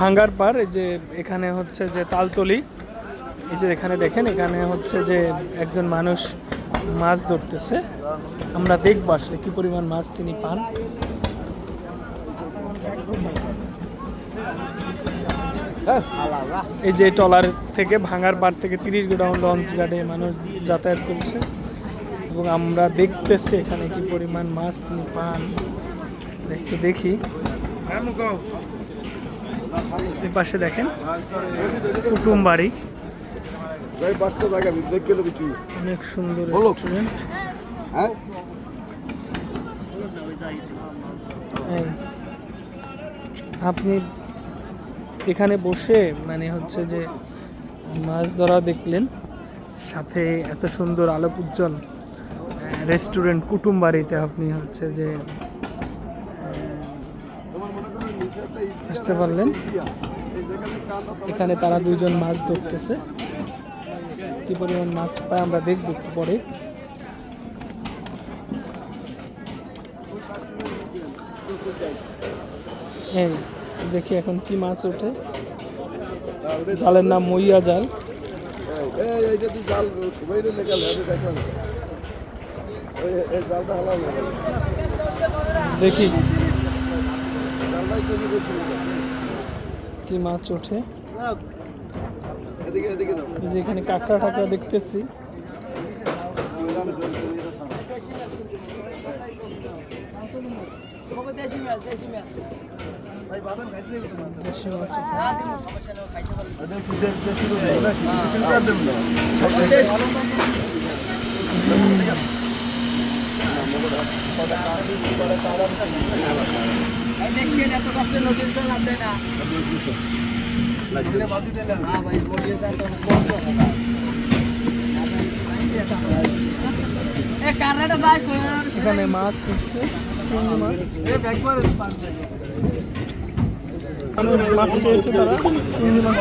ভাঙ্গার পার যে এখানে হচ্ছে যে তালতলি। এই যে এখানে দেখেন, এখানে হচ্ছে যে একজন মানুষ মাছ ধরতেছে। আমরা দেখব আসলে কি পরিমাণ মাছ তিনি পান। এই যে টলার থেকে ভাঙার পার থেকে তিরিশ গোডাউন লঞ্চ গাড়ে মানুষ যাতায়াত করছে। এবং আমরা দেখতেছি এখানে কি পরিমাণ মাছ তিনি পান। একটু দেখি। পাশে দেখেন কুটুম বাড়ি অনেক সুন্দর রেস্টুরেন্ট হ্যাঁ? আপনি এখানে বসে মানে হচ্ছে যে মাছ ধরা দেখলেন সাথে এত সুন্দর আলোক উজ্জ্বল রেস্টুরেন্ট কুটুম বাড়িতে আপনি হচ্ছে যে আসতে পারলেন। এখানে তারা দুইজন মাছ ধরতেছে। কি পরিমাণ মাছ পায় আমরা দেখব একটু পরে। এই, দেখি এখন কি মাছ ওঠে। জালের নাম মইয়া জাল। দেখি। কি মাছ ওঠে? এদিকে এদিকে দাও এই যে এখানে কাঁকড়া টাকড়া দেখতেছি। দেশি। ওঠে। এত কষ্টে নদীর জল লাগবে। না হ্যাঁ ভাই বলিয়ে দেন তো অনেক কষ্ট এখানে মাছ উঠছে চিংড়ি মাছ। মাছ পেয়েছে তারা চিংড়ি মাছ।